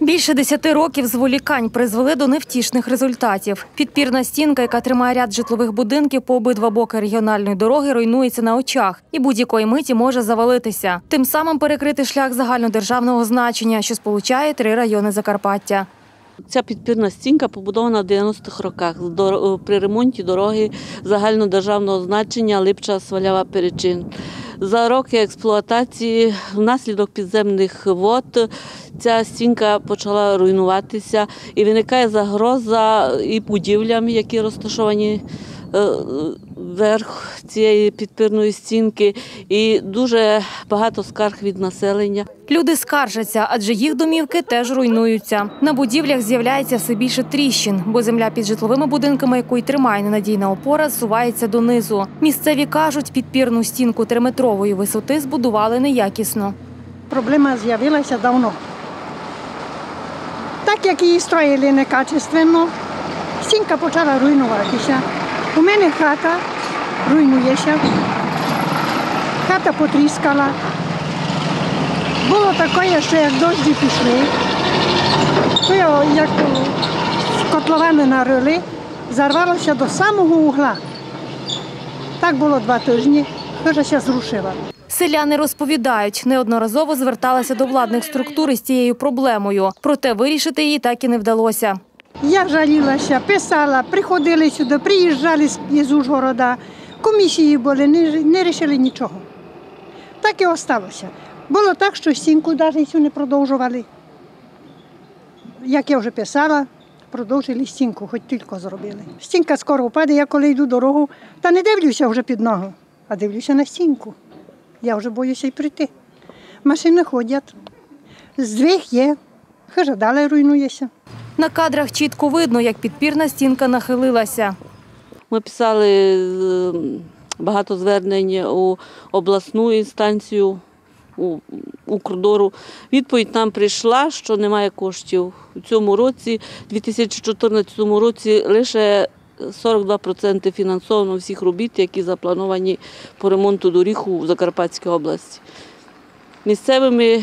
Більше десяти років зволікань призвели до невтішних результатів. Підпірна стінка, яка тримає ряд житлових будинків по обидва боки регіональної дороги, руйнується на очах і будь-якої миті може завалитися. Тим самим перекрити шлях загальнодержавного значення, що сполучає три райони Закарпаття. Ця підпірна стінка побудована в 90-х роках дор- при ремонті дороги загальнодержавного значення Липча Свалява Перечин. За роки експлуатації внаслідок підземних вод ця стінка почала руйнуватися і виникає загроза і будівлям, які розташовані вверх цієї підпірної стінки, і дуже багато скарг від населення. Люди скаржаться, адже їх домівки теж руйнуються. На будівлях з'являється все більше тріщин, бо земля під житловими будинками, яку й тримає ненадійна опора, зсувається донизу. Місцеві кажуть, підпірну стінку триметрової висоти збудували неякісно. Проблема з'явилася давно. Так як її строїли некачественно, стінка почала руйнуватися. У мене хата руйнується, хата потріскала. Було таке, що як дощі пішли, то як котловани нарили, зарвалося до самого угла. Так було два тижні, хижася зрушила. Селяни розповідають, неодноразово зверталися до владних структур із цією проблемою, проте вирішити її так і не вдалося. Я жалілася, писала, приходили сюди, приїжджали з Ужгорода, комісії були, не, не рішили нічого. Так і осталося. Було так, що стінку навіть цю не продовжували. Як я вже писала, продовжили стінку, хоч тільки зробили. Стінка скоро впаде, я коли йду дорогу, та не дивлюся вже під ногу, а дивлюся на стінку. Я вже боюся й прийти. Машини ходять, здвиг є, хижа далі руйнується. На кадрах чітко видно, як підпірна стінка нахилилася. Ми писали е, багато звернень у обласну інстанцію, у Укрдору. Відповідь нам прийшла, що немає коштів. У цьому році, 2014 році, лише 42% фінансовано всіх робіт, які заплановані по ремонту доріг у Закарпатській області. Місцевими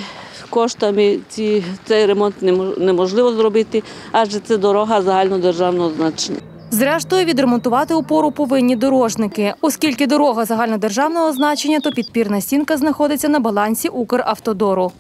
коштами ці, цей ремонт неможливо зробити, адже це дорога загальнодержавного значення. Зрештою, відремонтувати опору повинні дорожники. Оскільки дорога загальнодержавного значення, то підпірна стінка знаходиться на балансі Укравтодору.